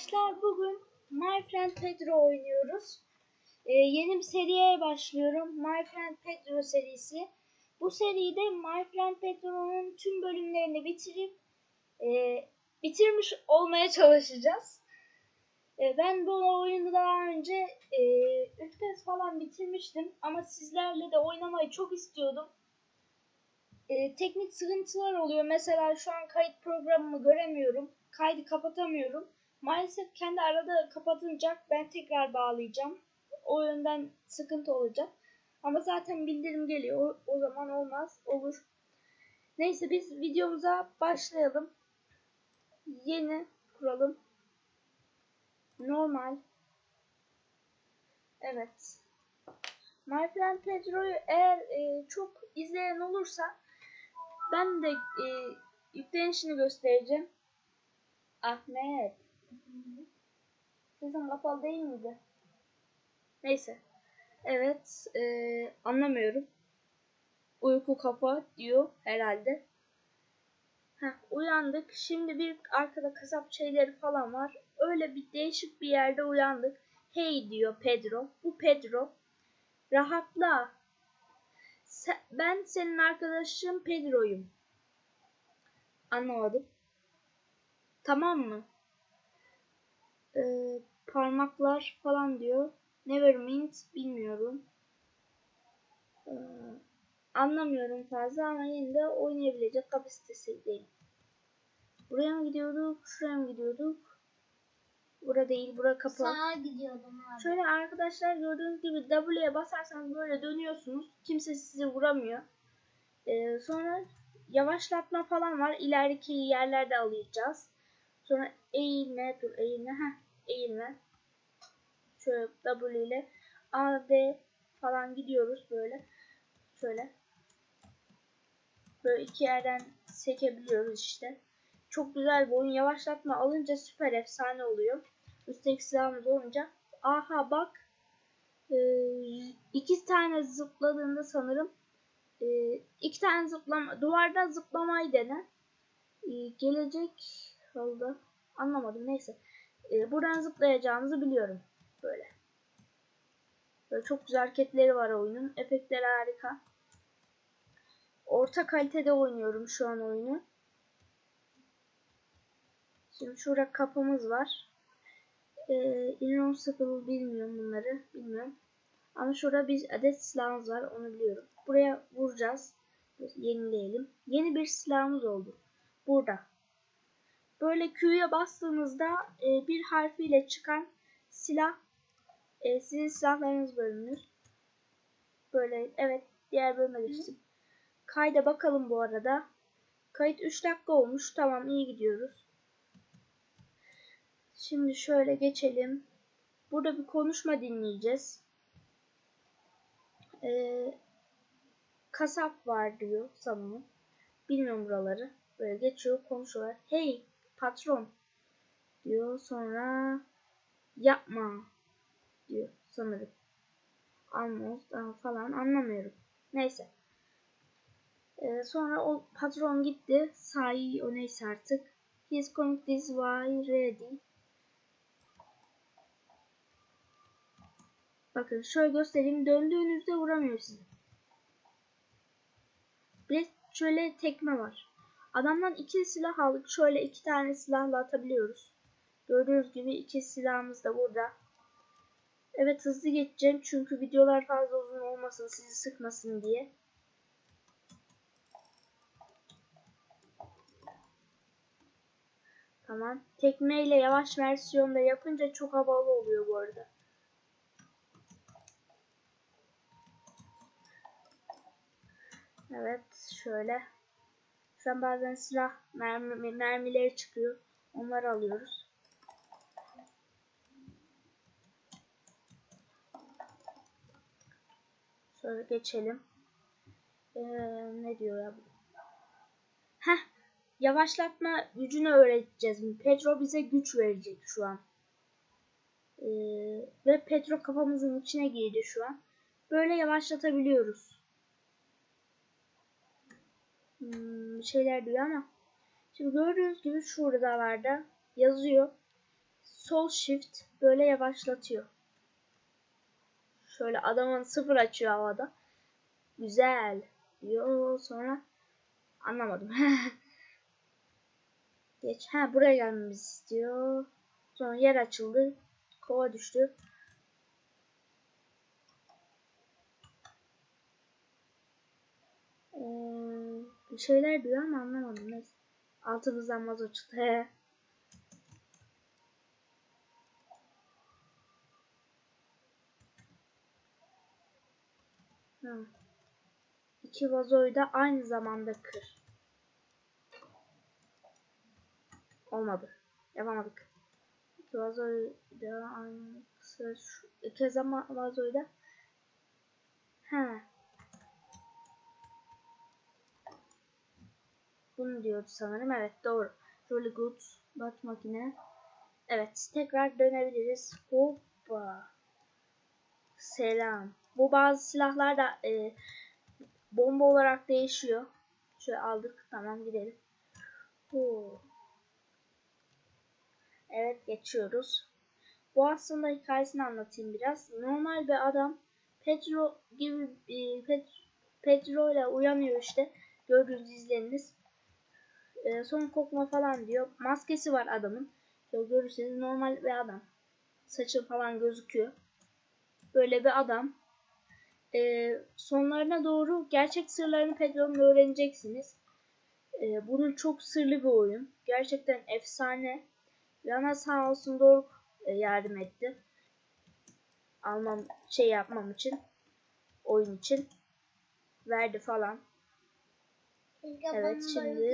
arkadaşlar bugün My Friend Pedro oynuyoruz. Ee, yeni bir seriye başlıyorum. My Friend Pedro serisi. Bu seride My Friend Pedro'nun tüm bölümlerini bitirip e, bitirmiş olmaya çalışacağız. E, ben bu oyunu daha önce e, üç kez falan bitirmiştim ama sizlerle de oynamayı çok istiyordum. E, teknik sıkıntılar oluyor. Mesela şu an kayıt programımı göremiyorum. Kaydı kapatamıyorum. Maalesef kendi arada kapatınca ben tekrar bağlayacağım. O yönden sıkıntı olacak. Ama zaten bildirim geliyor. O, o zaman olmaz. Olur. Neyse biz videomuza başlayalım. Yeni kuralım. Normal. Evet. My Friend Pedro'yu eğer e, çok izleyen olursa ben de e, yüklenişini göstereceğim. Ahmet. Sesim kapalı değil miydi? Neyse. Evet. E, anlamıyorum. Uyku kapa diyor herhalde. Heh, uyandık. Şimdi bir arkada kasap şeyleri falan var. Öyle bir değişik bir yerde uyandık. Hey diyor Pedro. Bu Pedro. Rahatla. Se- ben senin arkadaşın Pedro'yum. Anlamadım. Tamam mı? Ee, parmaklar falan diyor. Nevermind bilmiyorum. Ee, anlamıyorum fazla ama yine de oynayabilecek kapasitesideyim. Buraya mı gidiyorduk? Şuraya mı gidiyorduk? Bura değil, bura kapı. Sağa gidiyordum abi. Şöyle arkadaşlar gördüğünüz gibi W'ye basarsanız böyle dönüyorsunuz. Kimse sizi vuramıyor. Ee, sonra yavaşlatma falan var. İlerideki yerlerde alacağız. Sonra eğilme, dur eğilme, heh, eğilme. Şöyle W ile A, B falan gidiyoruz böyle. Şöyle. Böyle iki yerden sekebiliyoruz işte. Çok güzel bir oyun. Yavaşlatma alınca süper efsane oluyor. Üstelik silahımız olunca. Aha bak. Ee, iki tane zıpladığında sanırım. Ee, iki tane zıplama. Duvarda zıplamayı dene. Ee, gelecek oldu. Anlamadım neyse. Ee, buradan zıplayacağımızı biliyorum. Böyle. Böyle çok güzel hareketleri var oyunun. Efektleri harika. Orta kalitede oynuyorum şu an oyunu. Şimdi şurada kapımız var. Ee, Invincible bilmiyorum bunları. Bilmiyorum. Ama şurada bir adet silahımız var. Onu biliyorum. Buraya vuracağız. Yenileyelim. Yeni bir silahımız oldu. Burada. Böyle Q'ya bastığınızda e, bir harfiyle çıkan silah e, sizin silahlarınız bölünür. Böyle evet diğer bölüme geçtim. Kayda bakalım bu arada. Kayıt 3 dakika olmuş. Tamam iyi gidiyoruz. Şimdi şöyle geçelim. Burada bir konuşma dinleyeceğiz. Ee, kasap var diyor sanırım. Bilmiyorum buraları. Böyle geçiyor konuşuyorlar. Hey patron diyor. Sonra yapma diyor sanırım. Almost falan anlamıyorum. Neyse. Ee, sonra o patron gitti. Sahi o neyse artık. He's going this way ready. Bakın şöyle göstereyim. Döndüğünüzde vuramıyor sizi. Bir şöyle tekme var. Adamdan iki silah aldık. Şöyle iki tane silahla atabiliyoruz. Gördüğünüz gibi iki silahımız da burada. Evet hızlı geçeceğim. Çünkü videolar fazla uzun olmasın. Sizi sıkmasın diye. Tamam. Tekme ile yavaş versiyonda yapınca çok havalı oluyor bu arada. Evet şöyle. An bazen silah mermi, mermileri çıkıyor. Onları alıyoruz. Şöyle geçelim. Ee, ne diyor ya bu? Heh. Yavaşlatma gücünü öğreteceğiz. Pedro bize güç verecek şu an. Ee, ve Pedro kafamızın içine girdi şu an. Böyle yavaşlatabiliyoruz. Hmm, şeyler diyor ama. Şimdi gördüğünüz gibi şuradalarda yazıyor. sol shift böyle yavaşlatıyor. Şöyle adamın sıfır açıyor havada. Güzel diyor sonra anlamadım. Geç. Ha buraya gelmemizi istiyor. Sonra yer açıldı. Kova düştü. Ee, bir şeyler diyor ama anlamadım. Neyse. Altımızdan mazot çıktı. He. Ha. İki vazoyu da aynı zamanda kır. Olmadı. Yapamadık. İki vazoyu da aynı sıra şu iki zaman vazoyu da He. Bunu diyordu sanırım. Evet doğru. Really good. Bat makine. Evet. Tekrar dönebiliriz. Hoppa. Selam. Bu bazı silahlar da e, bomba olarak değişiyor. Şöyle aldık. Tamam gidelim. Oo. Evet geçiyoruz. Bu aslında hikayesini anlatayım biraz. Normal bir adam Petro gibi e, Pet, Petro ile uyanıyor işte. Gördüğünüz izleriniz. E, son kokma falan diyor. Maskesi var adamın. Şöyle görürseniz normal bir adam. Saçı falan gözüküyor. Böyle bir adam. E, sonlarına doğru gerçek sırlarını Pedro'nun öğreneceksiniz. E, bunun çok sırlı bir oyun. Gerçekten efsane. Lana sağ olsun Doruk e, yardım etti. Almam şey yapmam için. Oyun için. Verdi falan. Evet şimdi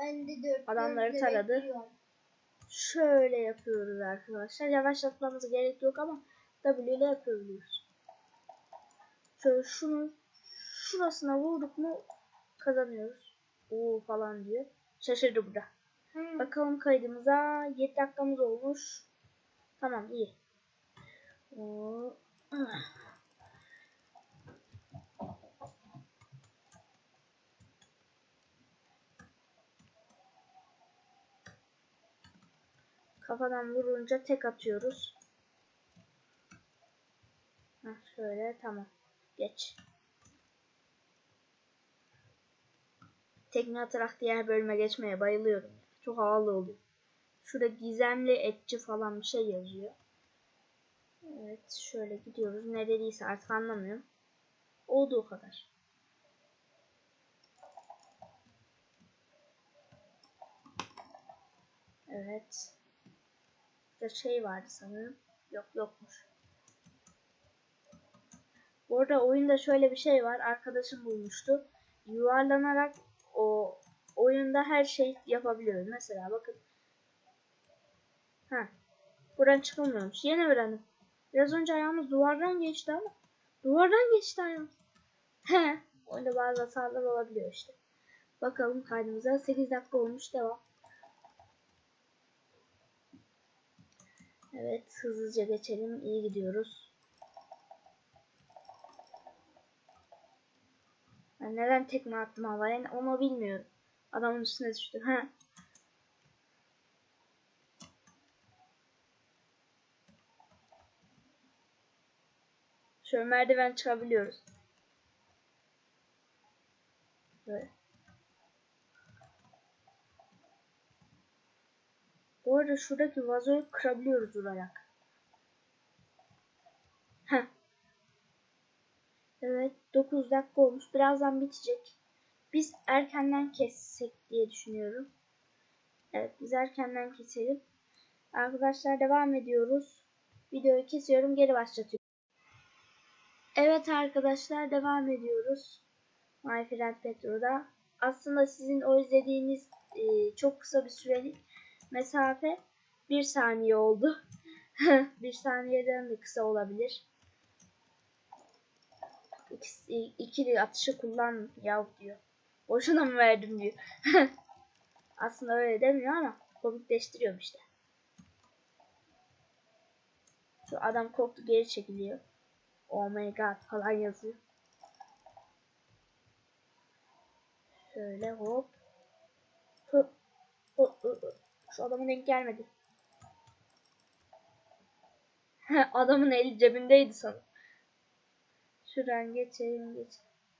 ben de dört Adamları taradı. bekliyorum. şöyle yapıyoruz arkadaşlar. Yavaşlatmamıza gerek yok ama W ile yapabiliyoruz. Şöyle şunu şurasına vurduk mu kazanıyoruz. Oo falan diyor. Şaşırdı burada. Hı. Bakalım kaydımıza 7 dakikamız olmuş. Tamam iyi. Oo. Kafadan vurunca tek atıyoruz. Heh, şöyle tamam. Geç. Tekne atarak diğer bölüme geçmeye bayılıyorum. Çok havalı oluyor. Şurada gizemli etçi falan bir şey yazıyor. Evet şöyle gidiyoruz. Ne dediyse artık anlamıyorum. Olduğu kadar. Evet. Burada şey vardı sanırım. Yok yokmuş. Bu arada oyunda şöyle bir şey var. Arkadaşım bulmuştu. Yuvarlanarak o oyunda her şey yapabiliyoruz. Mesela bakın. Ha. Buradan çıkılmıyormuş. Yeni öğrendim. Biraz önce ayağımız duvardan geçti ama. Duvardan geçti ayağımız. He. Oyunda bazı hatalar olabiliyor işte. Bakalım kaydımıza. 8 dakika olmuş. Devam. Evet. Hızlıca geçelim. İyi gidiyoruz. Ben neden tekme attım havaya onu bilmiyorum. Adamın üstüne düştü. Ha. Şöyle merdiven çıkabiliyoruz. Böyle. Bu arada şuradaki vazoyu kırabiliyoruz vurarak. Heh. Evet 9 dakika olmuş. Birazdan bitecek. Biz erkenden kessek diye düşünüyorum. Evet biz erkenden keselim. Arkadaşlar devam ediyoruz. Videoyu kesiyorum geri başlatıyorum. Evet arkadaşlar devam ediyoruz. My Friend Petro'da. Aslında sizin o izlediğiniz e, çok kısa bir sürelik mesafe bir saniye oldu. bir saniyeden de kısa olabilir. İkisi, atışı kullan yav diyor. Boşuna mı verdim diyor. Aslında öyle demiyor ama komikleştiriyorum işte. Şu adam korktu geri çekiliyor. Oh my god falan yazıyor. Şöyle hop. Hı, hı, hı. Adama denk gelmedi. Adamın eli cebindeydi sanırım. Şuradan geçelim geç.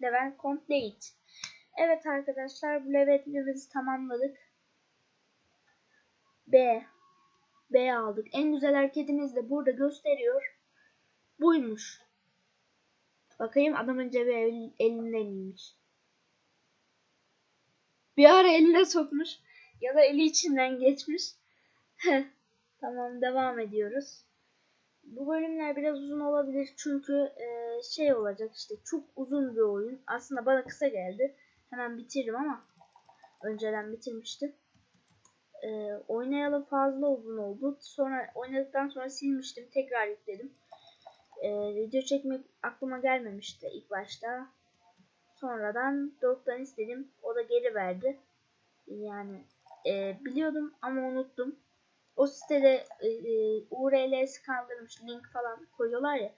Level complete. Evet arkadaşlar bu levelimizi tamamladık. B. B aldık. En güzel hareketimiz de burada gösteriyor. Buymuş. Bakayım adamın cebi el, elindeymiş. Bir ara eline sokmuş. Ya da eli içinden geçmiş. tamam devam ediyoruz. Bu bölümler biraz uzun olabilir çünkü e, şey olacak işte çok uzun bir oyun. Aslında bana kısa geldi. Hemen bitiririm ama önceden bitirmiştim. E, oynayalı fazla uzun oldu. Sonra oynadıktan sonra silmiştim. Tekrar yükledim. E, video çekmek aklıma gelmemişti ilk başta. Sonradan Doruk'tan istedim. O da geri verdi. Yani e, biliyordum ama unuttum. O sitede e, e, URL'si kaldırılmış link falan koyuyorlar ya.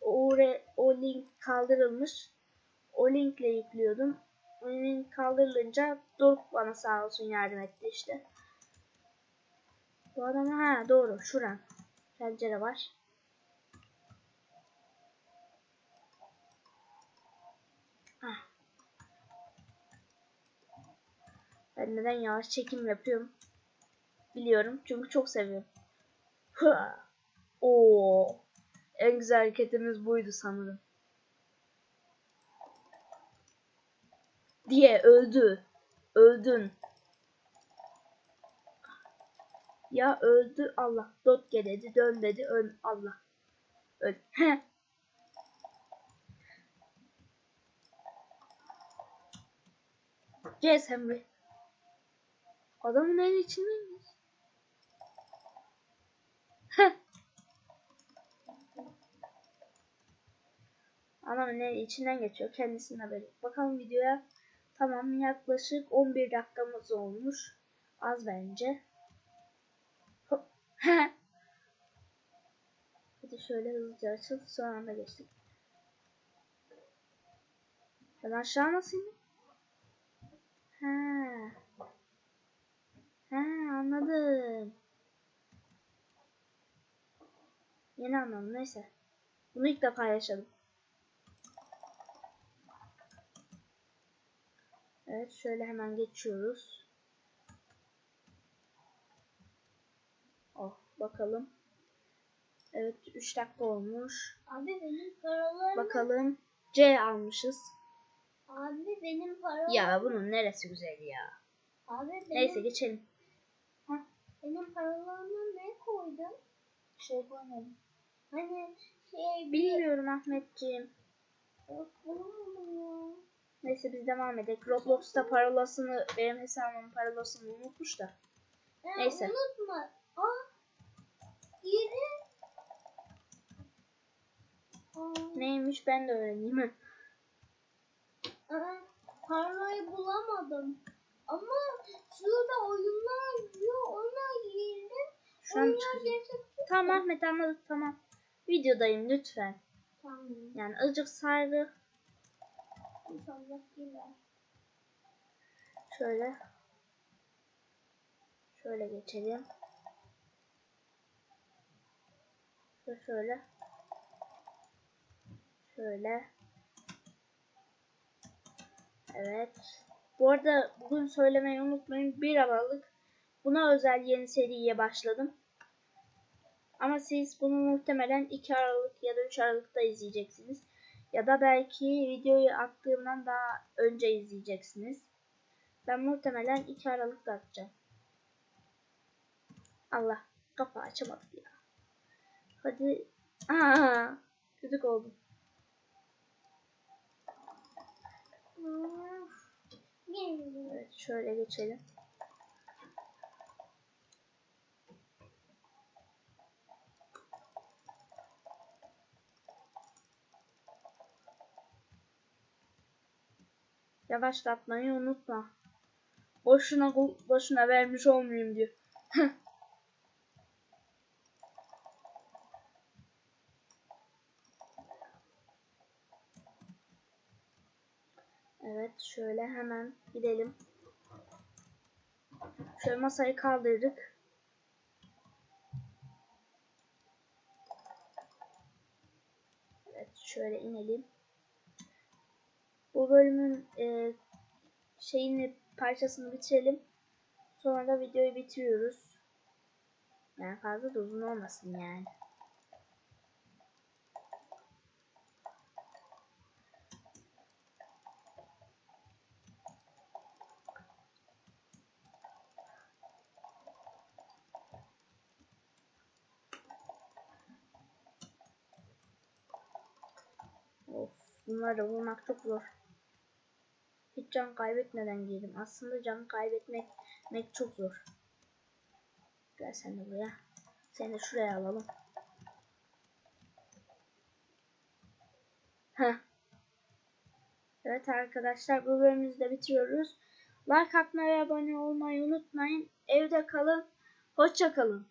O, URL, o link kaldırılmış. O linkle yüklüyordum. O link kaldırılınca Doruk bana sağ olsun yardım etti işte. Bu adama ha doğru şuran. Pencere var. Ben neden yavaş çekim yapıyorum? Biliyorum çünkü çok seviyorum. Oo. En güzel hareketimiz buydu sanırım. Diye öldü. Öldün. Ya öldü Allah. Dot dedi dön dedi öl Allah. Öl. Heh. Yes Henry. Adamın el içindeymiş. Heh. Adamın el içinden geçiyor. Kendisinin haberi. Bakalım videoya. Tamam yaklaşık 11 dakikamız olmuş. Az bence. Hadi şöyle hızlıca açıl. Son anda geçtik. Ben aşağı nasıl indim? Ha. Ha anladım. Yeni anladım neyse. Bunu ilk defa yaşadım. Evet şöyle hemen geçiyoruz. Oh bakalım. Evet 3 dakika olmuş. Abi benim paralarım. Bakalım C almışız. Abi benim paralarım. Ya bunun neresi güzel ya. Abi benim, Neyse geçelim. Benim paralarıma ne koydun? Bir şey koymadım. Hani şey bir Bilmiyorum Ahmetciğim. Yok, ya. Neyse biz devam edelim. Roblox'ta parolasını, benim hesabımın parolasını unutmuş da. Ha, Neyse. Unutma. Aa. Yeri. Aa, Neymiş ben de öğreneyim. aa, bulamadım. Ama şurada girdim. Şu an. Tamam Ahmet anladık tamam. Videodayım lütfen. Tamam. Yani azıcık saygı. Şöyle. Şöyle geçelim. Şöyle şöyle. Şöyle. Evet. Bu arada bugün söylemeyi unutmayın. 1 Aralık buna özel yeni seriye başladım. Ama siz bunu muhtemelen 2 Aralık ya da 3 Aralık'ta izleyeceksiniz. Ya da belki videoyu attığımdan daha önce izleyeceksiniz. Ben muhtemelen 2 Aralık'ta atacağım. Allah kapağı açamadık ya. Hadi. Aa. Aa, Geldi. Evet şöyle geçelim. Yavaşlatmayı unutma. Boşuna boşuna vermiş olmayayım diyor. Evet şöyle hemen gidelim. Şöyle masayı kaldırdık. Şöyle inelim. Bölümün e, şeyini parçasını bitirelim. Sonra da videoyu bitiriyoruz. Yani fazla da uzun olmasın yani. Of, bunları bulmak çok zor. Hiç can kaybetmeden girdim. Aslında can kaybetmek mek çok zor. Gel sen de buraya. Seni de şuraya alalım. Heh. Evet arkadaşlar bu bölümümüzü de bitiriyoruz. Like atmayı abone olmayı unutmayın. Evde kalın. Hoşça kalın.